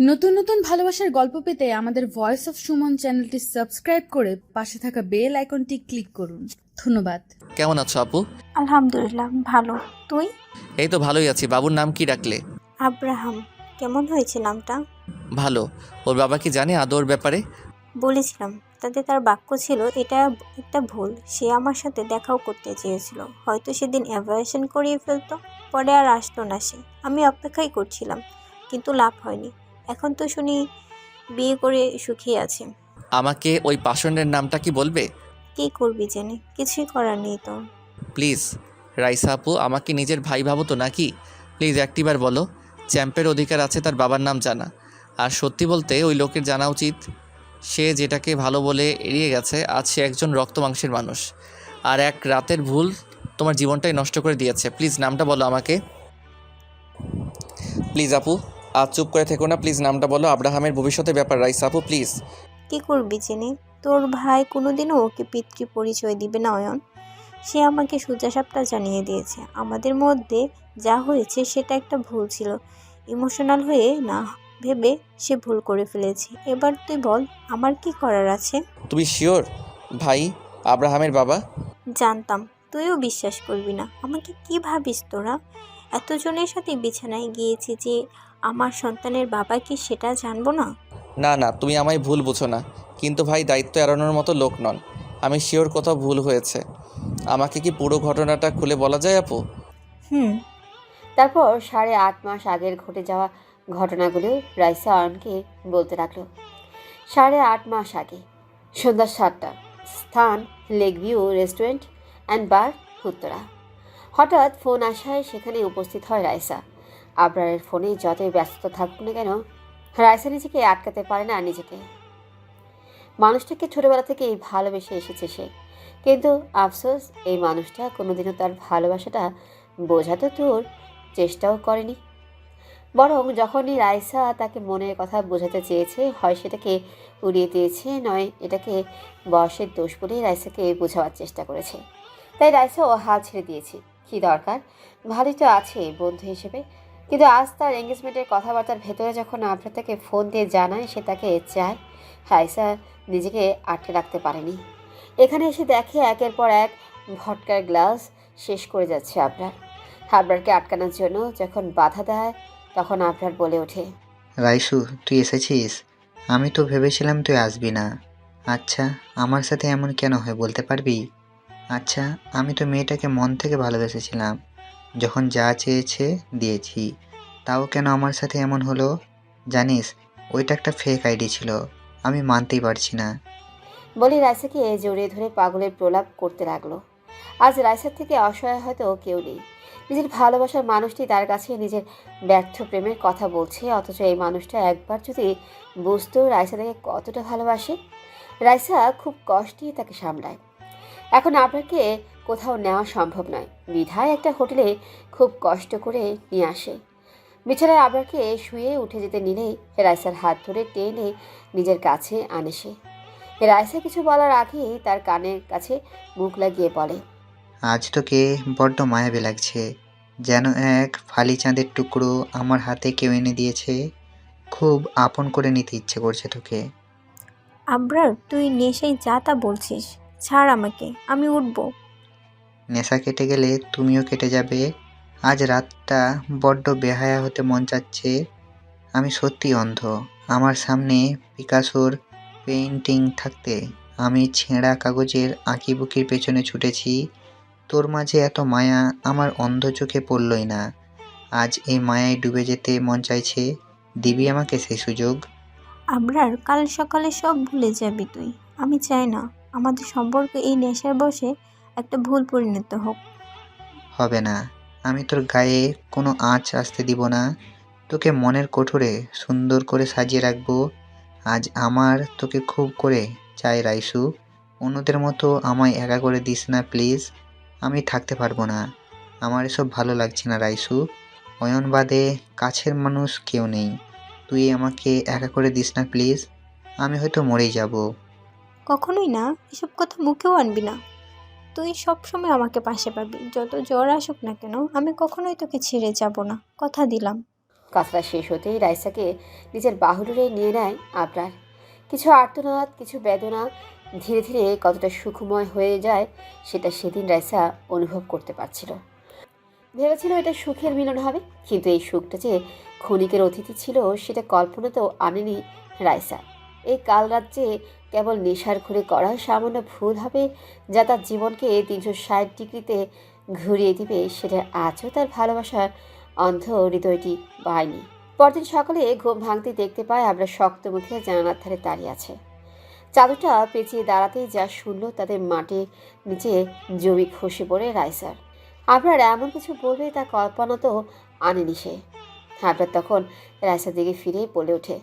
নতুন নতুন ভালোবাসার গল্প পেতে আমাদের ভয়েস অফ সুমন চ্যানেলটি সাবস্ক্রাইব করে পাশে থাকা বেল আইকনটি ক্লিক করুন। ধন্যবাদ। কেমন আছো আপু? আলহামদুলিল্লাহ ভালো। তুই? এই তো ভালোই আছি। বাবুর নাম কি ডাকলে আব্রাহাম। কেমন হয়েছে নামটা? ভালো। ওর বাবা কি জানে আদর ব্যাপারে? বলেছিলাম। তাতে তার বাক্য ছিল এটা একটা ভুল। সে আমার সাথে দেখাও করতে চেয়েছিল। হয়তো সেদিন অ্যাভারেশন করিয়ে ফেলতো। পরে আর আসতো না সে। আমি অপেক্ষাই করছিলাম কিন্তু লাভ হয়নি। এখন তো শুনি বিয়ে করে সুখী আছে। আমাকে ওই পাষণ্ডের নামটা কি বলবে? কী করবি জেনে? কিছুই করার নেই তো। প্লিজ রাইসা আপু আমাকে নিজের ভাই ভাবো তো নাকি? প্লিজ একটিবার বলো চ্যাম্পের অধিকার আছে তার বাবার নাম জানা। আর সত্যি বলতে ওই লোকের জানা উচিত সে যেটাকে ভালো বলে এড়িয়ে গেছে আজ সে একজন রক্ত মাংসের মানুষ। আর এক রাতের ভুল তোমার জীবনটাই নষ্ট করে দিয়েছে। প্লিজ নামটা বলো আমাকে। প্লিজ আপু আজ চুপ করে থেকো না প্লিজ নামটা বলো আব্রাহামের ভবিষ্যতের ব্যাপার রাইসা আপু প্লিজ কি করবি জেনে তোর ভাই কোনোদিনও ওকে পিতৃ পরিচয় দিবে না অয়ন। সে আমাকে সোজাসাপটা জানিয়ে দিয়েছে। আমাদের মধ্যে যা হয়েছে সেটা একটা ভুল ছিল। ইমোশনাল হয়ে না ভেবে সে ভুল করে ফেলেছে। এবার তুই বল আমার কি করার আছে? তুমি শিওর ভাই আব্রাহামের বাবা? জানতাম তুইও বিশ্বাস করবি না। আমাকে কি ভাবিস তোরা? এতজনের সাথে বিছানায় গিয়েছি যে আমার সন্তানের বাবা কি সেটা জানব না? না না তুমি আমায় ভুল বুঝো না। কিন্তু ভাই দায়িত্ব এড়ানোর মতো লোক নন। আমি শিওর কোথাও ভুল হয়েছে। আমাকে কি পুরো ঘটনাটা খুলে বলা যায় আপু? হুম। তারপর সাড়ে আট মাস আগের ঘটে যাওয়া ঘটনাগুলো রাইসা আয়নকে বলতে লাগল। সাড়ে আট মাস আগে সন্ধ্যা সাতটা স্থান lake view restaurant and bar Uttara. হঠাৎ ফোন আসায় সেখানে উপস্থিত হয় রাইসা। আবরারের ফোনে যতই ব্যস্ততা থাকুক না কেন, রাইসা নিজেকে আটকাতে পারে না নিজেকে। মানুষটাকে ছোটবেলা থেকেই ভালোবেসে এসেছে সে। কিন্তু আফসোস, এই মানুষটা কোনোদিনও তার ভালোবাসাটা বোঝাতে তোর চেষ্টাও করেনি। বরং যখনই রাইসা তাকে মনের কথা বোঝাতে চেয়েছে, হয় সেটাকে উড়িয়ে দিয়েছে, নয়, এটাকে বয়সের দোষ বলেই রাইসাকে বোঝাবার চেষ্টা করেছে। তাই রাইসাও হাল ছেড়ে দিয়েছে। কি দরকার? ভালোই তো আছে বন্ধু হিসেবে। কিন্তু আজ তার এঙ্গেজমেন্টের কথাবার্তার ভেতরে যখন আপনার তাকে ফোন দিয়ে জানায়, সে তাকে চায় রাইসা নিজেকে আটকে রাখতে পারেনি। এখানে এসে দেখে একের পর এক ভটকার গ্লাস শেষ করে যাচ্ছে আপনার আবরারকে আটকানোর জন্য যখন বাধা দেয়, তখন আবরার বলে ওঠে, রাইসু, তুই এসেছিস? আমি তো ভেবেছিলাম তুই আসবি না। আচ্ছা আমার সাথে এমন কেন হয় বলতে পারবি? আচ্ছা আমি তো মেয়েটাকে মন থেকে ভালোবেসেছিলাম। যখন যা চেয়েছে, দিয়েছি। তাও কেন আমার সাথে এমন হলো? জানিস, ওইটা একটা ফেক আইডি ছিল। আমি মানতেই পারছি না। বলি রাইসাকে জড়িয়ে ধরে পাগলের প্রলাপ করতে লাগল। আজ রাইসার থেকে অসহায় হয়তো কেউ নেই। নিজের ভালোবাসার মানুষটি তার কাছে নিজের ব্যর্থ প্রেমের কথা বলছে, অথচ এই মানুষটা একবার যদি বুঝতো রাইসা তাকে কতটা ভালোবাসে। রাইসা খুব কষ্টেই তাকে সামলায়। এখন আপনাকে কোথাও নেওয়া সম্ভব নয়। বিধায় একটা হোটেলে খুব কষ্ট করে নিয়ে আসে। বিছানায় আবরারকে শুয়ে উঠে যেতে নিলেই রাইসার হাত ধরে টেনে নিজের কাছে আনে সে। রাইসা কিছু বলার আগেই তার কানের কাছে মুখ লাগিয়ে বলে আজ তোকে বড্ড মায়াবী লাগছে। যেন এক ফালি চাঁদের টুকরো আমার হাতে কেউ এনে দিয়েছে। খুব আপন করে নিতে ইচ্ছে করছে তোকে। আব্রার তুই নেশাই যা তা বলছিস। ছাড় আমাকে আমি উঠবো। নেশা কেটে গেলে তুমিও কেটে যাবে। আজ রাতটা বড্ড বেহায়া হতে মন চাচ্ছে। আমি সত্যি অন্ধ। আমার সামনে পিকাসোর পেইন্টিং থাকতে আমি ছেঁড়া কাগজের আঁকিবুকির পেছনে ছুটেছি। তোর মাঝে এত মায়া আমার অন্ধ চোখে পড়লই না। আজ এই মায়ায় ডুবে যেতে মন চাইছে। দিবি আমাকে সেই সুযোগ। আবরার কাল সকালে সব ভুলে যাবি তুই। আমি চাই না। আমাদের সম্পর্ক এই নেশার বসে একটা ভুল পরিণত হোক। হবে না। আমি তোর গায়ে কোনো আঁচ আসতে দিব না। তোকে মনের কোঠরে সুন্দর করে সাজিয়ে রাখব। আজ আমার তোকে খুব করে চাই রাইসু। অন্যদের মতো আমায় একা করে দিস না, প্লিজ। আমি থাকতে পারব না। আমার এসব ভালো লাগছে না, রাইসু। অয়ন বাদে কাছের মানুষ কেউ নেই। তুই আমাকে একা করে দিস না, প্লিজ। আমি হয়তো মরেই যাব। কখনোই না, এসব কথা মুখেও আনবি না। তুই সবসময় আমাকে পাশে পাবি, যত জ্বর আসুক না কেন, আমি কখনোই তোকে ছেড়ে যাব না, কথা দিলাম। কথাটা শেষ হতেই রাইসাকে নিজের বাহুডোরে নিয়ে নেয় আবরার। কিছু আর্তনাদ, কিছু বেদনা ধীরে ধীরে কতটা সুখময় হয়ে যায়, সেটা সেদিন রাইসা অনুভব করতে পারছিল। ভেবেছিল এটা সুখের মিলন হবে, কিন্তু এই সুখটা যে ক্ষণিকের অতিথি ছিল, সেটা কল্পনাতেও আনেনি রাইসা। এই কাল রাজ্যে কেবল নেশার ঘুরে করা সামান্য ভুল হবে যা তার জীবনকে তিনশো ষাট ডিগ্রিতে ঘুরিয়ে দিবে, সেটা আজও তার ভালোবাসার অন্ধ হৃদয়টি পায়নি পরদিন সকালে ঘুম ভাঙতে দেখতে পায় আমরা শক্ত মুখে জানালার ধারে দাঁড়িয়ে আছে। চাদরটা পেঁচিয়ে দাঁড়াতেই যা শুনলো তাদের মাটির নিচে জমি খসে পড়ে রাইসার। আপনার এমন কিছু বলবে তা কল্পনা তো আনেনি সে। আপনার তখন রাইসার দিকে ফিরে বলে ওঠে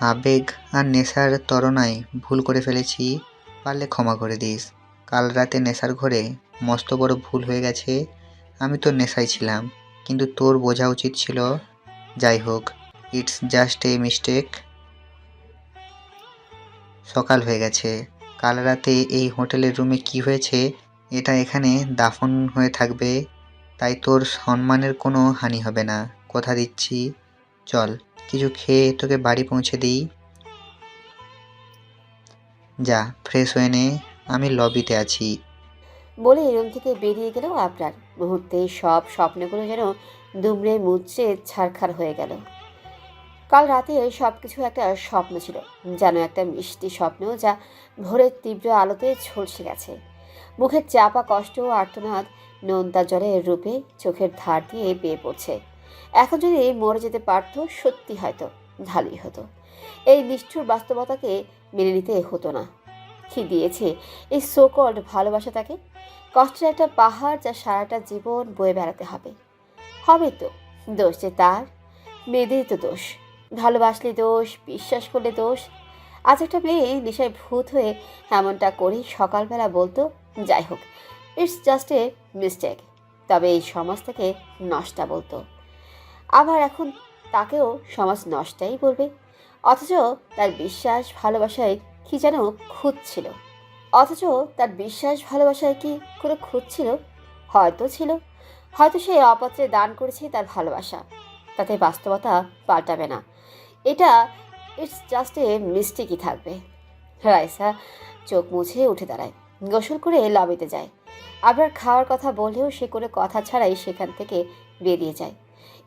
আবেগ আর নেশার তরণায় ভুল করে ফেলেছি, পারলে ক্ষমা করে দিস। কাল রাতে নেশার ঘরে মস্ত বড় ভুল হয়ে গেছে, আমি তো নেশায় ছিলাম, কিন্তু তোর বোঝা উচিত ছিল। যাই হোক, ইটস জাস্ট এ মিস্টেক। সকাল হয়ে গেছে। কাল রাতে এই হোটেলের রুমে কি হয়েছে, এটা এখানে দাফন হয়ে থাকবে, তাই তোর সম্মানের কোনো হানি হবে না। কথা দিচ্ছি। চল। কিছু খেয়ে তোকে বাড়ি পৌঁছে দিই। যা ফ্রেশ হয়ে নে, আমি লবিতে আছি। বলে রুম থেকে বেরিয়ে গেল আপনার মুহূর্তে সব স্বপ্নগুলো যেন দুমড়ে মুচড়ে ছারখার হয়ে গেল। কাল রাতে সব কিছু একটা স্বপ্ন ছিল, যেন একটা মিষ্টি স্বপ্ন যা ভোরের তীব্র আলোতে ঝলসে গেছে। মুখের চাপা কষ্ট ও আর্তনাদ নোনতা জলের রূপে চোখের ধার দিয়ে বেয়ে পড়ছে। এখন যদি মরে যেতে পারতো, সত্যি হয়তো ভালোই হতো। এই নিষ্ঠুর বাস্তবতাকে মেনে নিতে হতো না। কি দিয়েছে এই সোকল্ড ভালোবাসা তাকে? কষ্টের একটা পাহাড় যা সারাটা জীবন বয়ে বেড়াতে হবে। হবে তো, দোষ যে তার, মেয়েদেরই তো দোষ। ভালোবাসলে দোষ, বিশ্বাস করলে দোষ। আজ একটা মেয়ে নেশায় ভূত হয়ে এমনটা করে সকালবেলা বলতো, যাই হোক ইটস জাস্ট এ মিস্টেক তবে এই সমাজ থেকে নষ্টা বলতো। আবার এখন তাকেও সমাজ নষ্টাই বলবে। অথচ তার বিশ্বাস, ভালোবাসায় কি যেন খুঁজছিল অথচ তার বিশ্বাস, ভালোবাসায় কি কোনো খুঁজছিল হয়তো ছিল। হয়তো সে অপত্রে দান করেছে তার ভালোবাসা। তাতে বাস্তবতা পাল্টাবে না। এটা ইটস জাস্ট এ মিস্টেকই থাকবে। রাইসা চোখ মুছে উঠে দাঁড়ায়। গোসল করে লবিতে যায়। আবার খাওয়ার কথা বললেও সে কোনো কথা ছাড়াই সেখান থেকে বেরিয়ে যায়।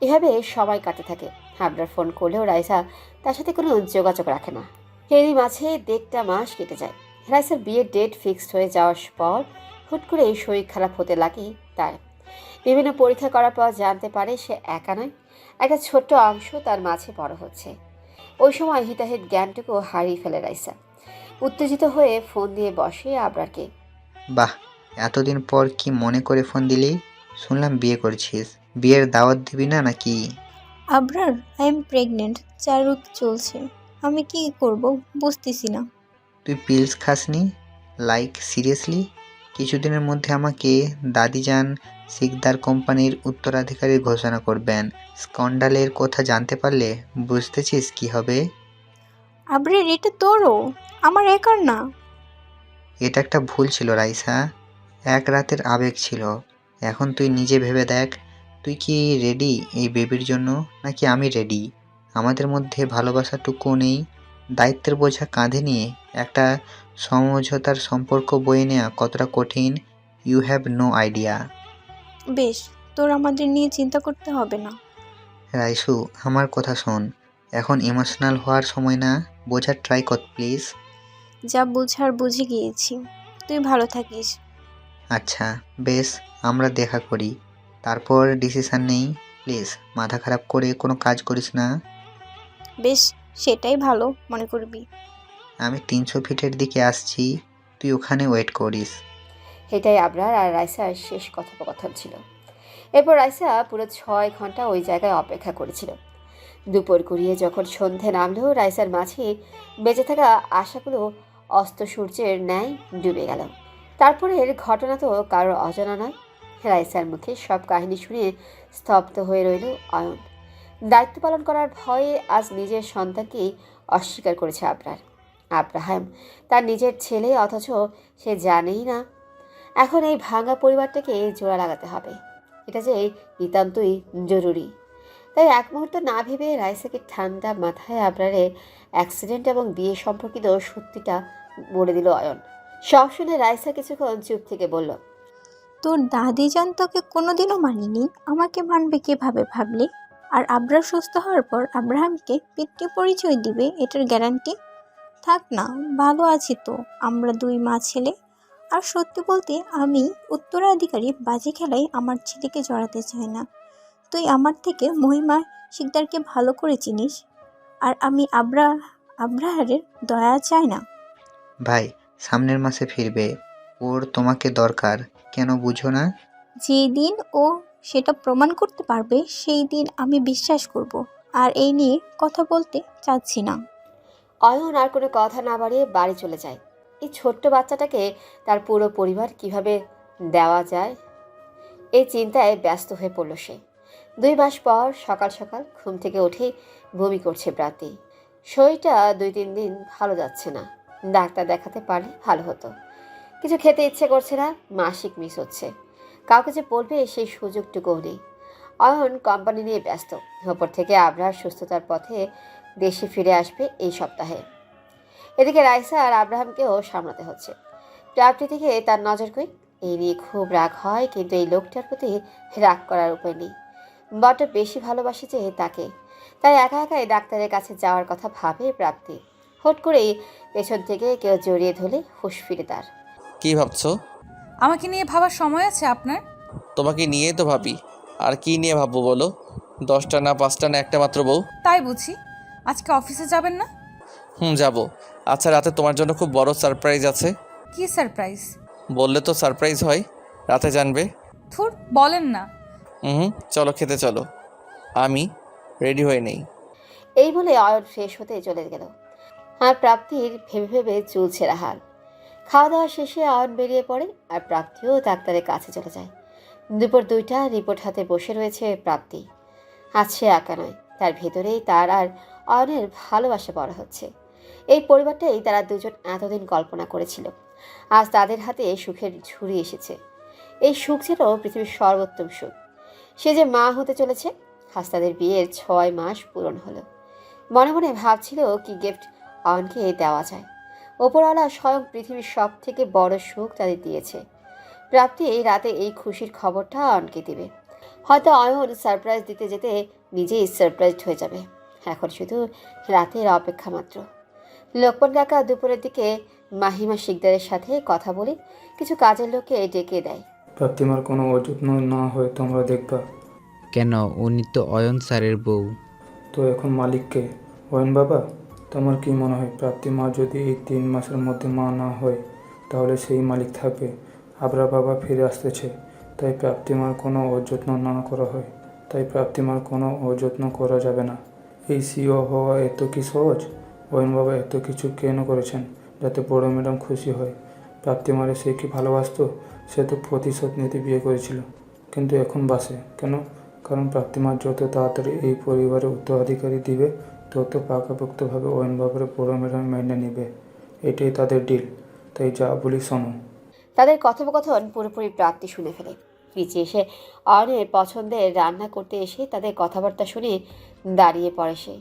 এভাবে সময় কাটে থাকে। আবরার ফোন করলেও রাইসা তার সাথে কোনো যোগাযোগ রাখে না। এরই মাঝে দেড়টা মাস কেটে যায়। রাইসার বিয়ের ডেট ফিক্সড হয়ে যাওয়ার পর হুট করে এই শরীর খারাপ হতে লাগে তার। বিভিন্ন পরীক্ষা করার পর জানতে পারে সে একা নয়। একটা ছোট্ট অংশ তার মাঝে বড় হচ্ছে। ওই সময় হিতাহিত জ্ঞানটুকু হারিয়ে ফেলে রাইসা। উত্তেজিত হয়ে ফোন দিয়ে বসে আবরারকে। বাহ, এতদিন পর কি মনে করে ফোন দিলি? শুনলাম বিয়ে করছিস। বিয়ের দাওয়াত দিবি না নাকি? আবরার আই এম প্রেগনেন্ট চারুক চলছে। আমি কি করব বুঝতেছি না। তুই পিলস খাসনি? লাইক সিরিয়াসলি কিছুদিনের মধ্যে আমাকে দাদিজান সিকদার কোম্পানির উত্তরাধিকারী ঘোষণা করবেন। স্কন্ডালের কথা জানতে পারলে বুঝতেছিস কি হবে? আবরার এটা তোরও? আমার একার না। এটা একটা ভুল ছিল রাইসা। এক রাতের আবেগ ছিল। এখন তুই নিজে ভেবে দেখ তুই কি রেডি এই বেবির জন্য? নাকি আমি রেডি আমাদের মধ্যে ভালোবাসাটুকু নেই। দায়িত্বের বোঝা কাঁধে নিয়ে একটা সমঝোতার সম্পর্ক বয়ে নেওয়া কতটা কঠিন ইউ হ্যাভ নো আইডিয়া বেশ তোর আমাদের নিয়ে চিন্তা করতে হবে না। রাইসু আমার কথা শোন। এখন ইমোশনাল হওয়ার সময় না? বোঝার ট্রাই কর প্লিজ যা বুঝার বুঝে গিয়েছি। তুই ভালো থাকিস। আচ্ছা বেশ আমরা দেখা করি। তারপর ডিসিশন নেই। প্লিজ মাথা খারাপ করে কোনো কাজ করিস না। বেশ সেটাই ভালো মনে করবি। আমি তিনশো ফিটের দিকে আসছি তুই ওখানে ওয়েট করিস। এটাই আবরার আর রাইসার শেষ কথোপকথন ছিল। এরপর রাইসা পুরো ছয় ঘণ্টা ওই জায়গায় অপেক্ষা করেছিল। দুপুর গড়িয়ে যখন সন্ধে নামলো রাইসার মাঝে বেঁচে থাকা আশাগুলো অস্ত সূর্যের ন্যায় ডুবে গেল। তারপরের ঘটনা তো কারোর অজানা নয়। রাইসার মুখে সব কাহিনী শুনে স্তব্ধ হয়ে রইল অয়ন। দায়িত্ব পালন করার ভয়ে আজ নিজের সন্তানকেই অস্বীকার করেছে আবরার। আব্রাহাম তার নিজের ছেলে, অথচ সে জানেই না। এখন এই ভাঙা পরিবারটাকে জোড়া লাগাতে হবে। এটা যে নিতান্তই জরুরি। তাই এক মুহূর্ত না ভেবে রাইসাকে ঠান্ডা মাথায় আবরারে অ্যাক্সিডেন্ট এবং বিয়ে সম্পর্কিত সত্যিটা বলে দিল অয়ন। সব শুনে রাইসা কিছুক্ষণ চুপ থেকে বলল তোর দাদিজান তোকে কোনোদিনও মানিনি। আমাকে মানবে কীভাবে ভাবলি? আর আব্রাহ সুস্থ হওয়ার পর আব্রাহামকে পিতৃ পরিচয় দিবে, এটার গ্যারান্টি থাক না, ভালো আছি তো, আমরা দুই মা ছেলে। আর সত্যি বলতে আমি উত্তরাধিকারী বাজি খেলায় আমার ছেলেকে জড়াতে চাই না। তুই আমার থেকে মহিমা শিকদারকে ভালো করে চিনিস। আর আমি আব্রা, আব্রাহারের দয়া চাই না। ভাই, সামনের মাসে ফিরবে। ওর তোমাকে দরকার। কেন বুঝো না? যেই দিন ও সেটা প্রমাণ করতে পারবে সেই দিন আমি বিশ্বাস করব। আর এই নিয়ে কথা বলতে চাচ্ছি না। অয়ন আর কোনো কথা না বাড়িয়ে বাড়ি চলে যায়। এই ছোট্ট বাচ্চাটাকে তার পুরো পরিবার কীভাবে দেওয়া যায় এই চিন্তায় ব্যস্ত হয়ে পড়ল সে। দুই মাস পর সকাল সকাল ঘুম থেকে উঠেই বমি করছে প্রাতি। শরীরটা দুই তিন দিন ভালো যাচ্ছে না। ডাক্তার দেখাতে পারলে ভালো হতো। কিছু খেতে ইচ্ছে করছে না, মাসিক মিস হচ্ছে। কাউকে যে বলবে সেই সুযোগটুকুও নেই। অয়ন কোম্পানি নিয়ে ব্যস্ত। ওপর থেকে আবরার সুস্থতার পথে দেশে ফিরে আসবে এই সপ্তাহে। এদিকে রাইসা আর আব্রাহামকেও সামলাতে হচ্ছে। প্রাপ্তি থেকে তার নজর কই? এই নিয়ে খুব রাগ হয়, কিন্তু এই লোকটার প্রতি রাগ করার উপায় নেই। বড্ড বেশি ভালোবাসে যে তাকে। তাই একা একাই ডাক্তারের কাছে যাওয়ার কথা ভাবে প্রাপ্তি। হুট করেই পেছন থেকে কেউ জড়িয়ে ধরলে হুশ ফিরে তার। কি ভাবছ? আমাকে নিয়ে ভাবার সময় আছে আপনার? তোমাকে নিয়ে তো ভাবি। আর কি নিয়ে ভাববো বলো? দশটা না পাঁচটা না একটা মাত্র বউ? তাই বুঝি। আজকে অফিসে যাবেন না? হুম যাব। আচ্ছা রাতে তোমার জন্য খুব বড় সারপ্রাইজ আছে। কি সারপ্রাইজ? বললে তো সারপ্রাইজ হয়। রাতে জানবে। থুর বলেন না। হুম চলো খেতে চলো। আমি রেডি হয়ে নেই। এই বলে অয়ন ফ্রেশ হতে চলে গেল। আর প্রাপ্তির ভেবে ভেবে চুল ছেঁড়া হাল খাওয়া দাওয়া শেষে অয়ন বেরিয়ে পড়ে আর প্রাপ্তিও ডাক্তারের কাছে চলে যায়। দুপুর দুইটা রিপোর্ট হাতে বসে রয়েছে প্রাপ্তি। আজ সে একা নয়, তার ভেতরেই তার আর অয়নের ভালোবাসা বড় হচ্ছে। এই পরিবারটাই তারা দুজন এতদিন কল্পনা করেছিল। আজ তাদের হাতে সুখের ঝুড়ি এসেছে। এই সুখ ছিল পৃথিবীর সর্বোত্তম সুখ। সে যে মা হতে চলেছে, আজ তাদের বিয়ের ছয় মাস পূরণ হলো। মনে মনে ভাবছিল কি গিফট অয়নকে দেওয়া যায়। ওপরওয়ালা স্বয়ং পৃথিবীর সব থেকে বড় সুখ তাদের দিয়েছে। প্রাপ্তি এই রাতে এই খুশির খবরটা অয়নকে দিবে। হয়তো অয়ন সারপ্রাইজ দিতে যেতে নিজেই সারপ্রাইজড হয়ে যাবে। এখন শুধু রাতের অপেক্ষা মাত্র। লোকমান কাকা দুপুরের দিকে মাহিমা শিকদারের সাথে কথা বলে কিছু কাজের লোককে ডেকে দেয়। প্রাপ্তিমার কোনো অযত্ন না হয় তোমরা দেখবা। কেন? উনি তো অয়ন স্যারের বউ। তো এখন মালিককে? অয়ন বাবা? তোমার কি মনে হয় প্রাপ্তিমা যদি এই তিন মাসের মধ্যে মা না হয়, তাহলে সেই মালিক থাকবে? আবরা বাবা ফিরে আসতেছে। তাই প্রাপ্তিমার কোনো অযত্ন না করা হয়। তাই প্রাপ্তিমার কোনো অযত্ন করা যাবে না। এই সিও হওয়া এত কি সহজ? অয়ন বাবা এত কিছু কেন করেছেন যাতে বড় ম্যাডাম খুশি হয়? প্রাপ্তিমারে সে কি ভালোবাসতো? সে তো প্রতিশোধ নিতে বিয়ে করেছিল। কিন্তু এখন বাসে। কেন? কারণ প্রাপ্তিমার যত তাড়াতাড়ি এই পরিবারের উত্তরাধিকারী দিবে তত পাকাপোক্তভাবে অয়নবাবুর বড় ম্যাডাম মেনে নেবে। এটাই তাদের ডিল তাই যা বলি শোনো। তাদের কথোপকথন পুরোপুরি প্রাপ্তি শুনে ফেলে। নিচে এসে অয়নের পছন্দের রান্না করতে এসে তাদের কথাবার্তা শুনে দাঁড়িয়ে পড়ে সে।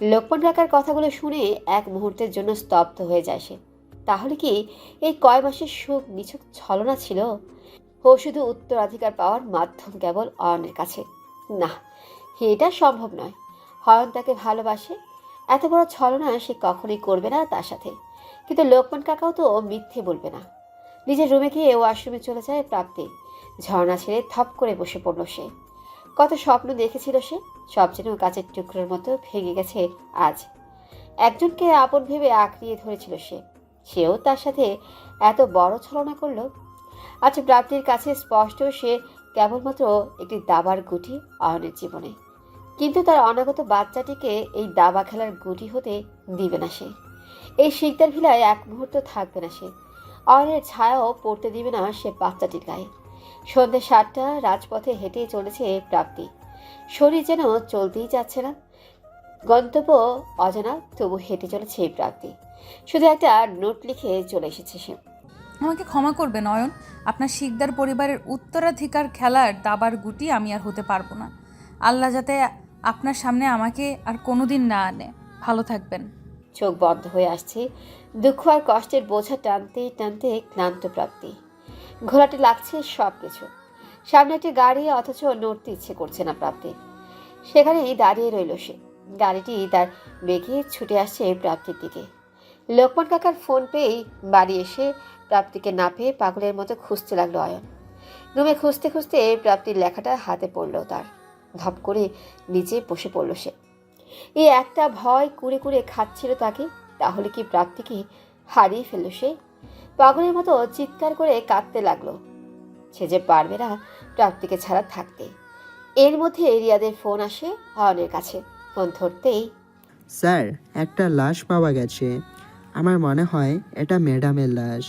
লোকমান কাকার কথাগুলো শুনে এক মুহূর্তের জন্য স্তব্ধ হয়ে যায় সে। তাহলে কি এই কয় মাসের সুখ নিছক ছলনা ছিল? ও শুধু উত্তরাধিকার পাওয়ার মাধ্যম কেবল অয়নের কাছে। না, এটা সম্ভব নয়। হয়ন তাকে ভালোবাসে। এত বড় ছলনা সে কখনোই করবে না তার সাথে। কিন্তু লোকমান কাকাও তো মিথ্যে বলবে না। নিজের রুমে গিয়ে ওয়াশরুমে চলে যায় প্রাপ্তি। ঝর্ণা ছেড়ে থপ করে বসে পড়ল সে। কত স্বপ্ন দেখেছিল সে, সব যেন কাচের টুকরোর মতো ভেঙে গেছে আজ। একজনকে আপন ভেবে আঁকড়িয়ে ধরেছিল সে। সেও তার সাথে এত বড় ছলনা করল। আজ প্রাপ্তির কাছে স্পষ্ট সে কেবলমাত্র একটি দাবার গুটি অয়নের জীবনে। কিন্তু তার অনাগত বাচ্চাটিকে এই দাবা খেলার গুটি হতে দিবে না সে। এই শিকদার ভিলায় এক মুহূর্ত থাকবে না সে। অয়নের ছায়াও পড়তে দিবে না সে বাচ্চাটির গায়ে। সন্ধ্যে সাতটা, রাজপথে হেঁটে চলেছে প্রাপ্তি। শরীর যেন চলতেই যাচ্ছে না। গন্তব্য অজানা, তবু হেঁটে চলেছে প্রাপ্তি। শুধু একটা নোট লিখে চলে এসেছে সে। আমাকে ক্ষমা করবেন নয়ন। আপনার শিকদার পরিবারের উত্তরাধিকার খেলার দাবার গুটি আমি আর হতে পারব না। আল্লাহ যাতে আপনার সামনে আমাকে আর কোনোদিন না আনে। ভালো থাকবেন। চোখ বন্ধ হয়ে আসছে। দুঃখ আর কষ্টের বোঝা টানতে টানতে ক্লান্ত প্রাপ্তি। ঘোলাটে লাগছে সব কিছু সামনে একটি গাড়ি, অথচ নড়তে ইচ্ছে করছে না প্রাপ্তি। সেখানেই দাঁড়িয়ে রইল সে। গাড়িটি তার বেগে ছুটে আসছে প্রাপ্তির দিকে। লোকমান কাকার ফোন পেয়েই বাড়ি এসে প্রাপ্তিকে না পেয়ে পাগলের মতো খুঁজতে লাগল অয়ন। রুমে খুঁজতে খুঁজতে প্রাপ্তির লেখাটা হাতে পড়ল তার। ধপ করে নিচে বসে পড়ল সে। এই একটা ভয় কুড়ে কুড়ে খাচ্ছিল তাকে, তাহলে কি প্রাপ্তিকে হারিয়ে ফেলল সে? পাগলের মতো চিৎকার করে কাঁদতে লাগল। সে যে পারবে না প্রাপ্তিকে ছাড়া থাকতে। এর মধ্যে রিয়াদের ফোন আসে অয়নের কাছে। ফোন ধরতেই স্যার, একটা লাশ পাওয়া গেছে। আমার মনে হয় এটা ম্যাডামের লাশ।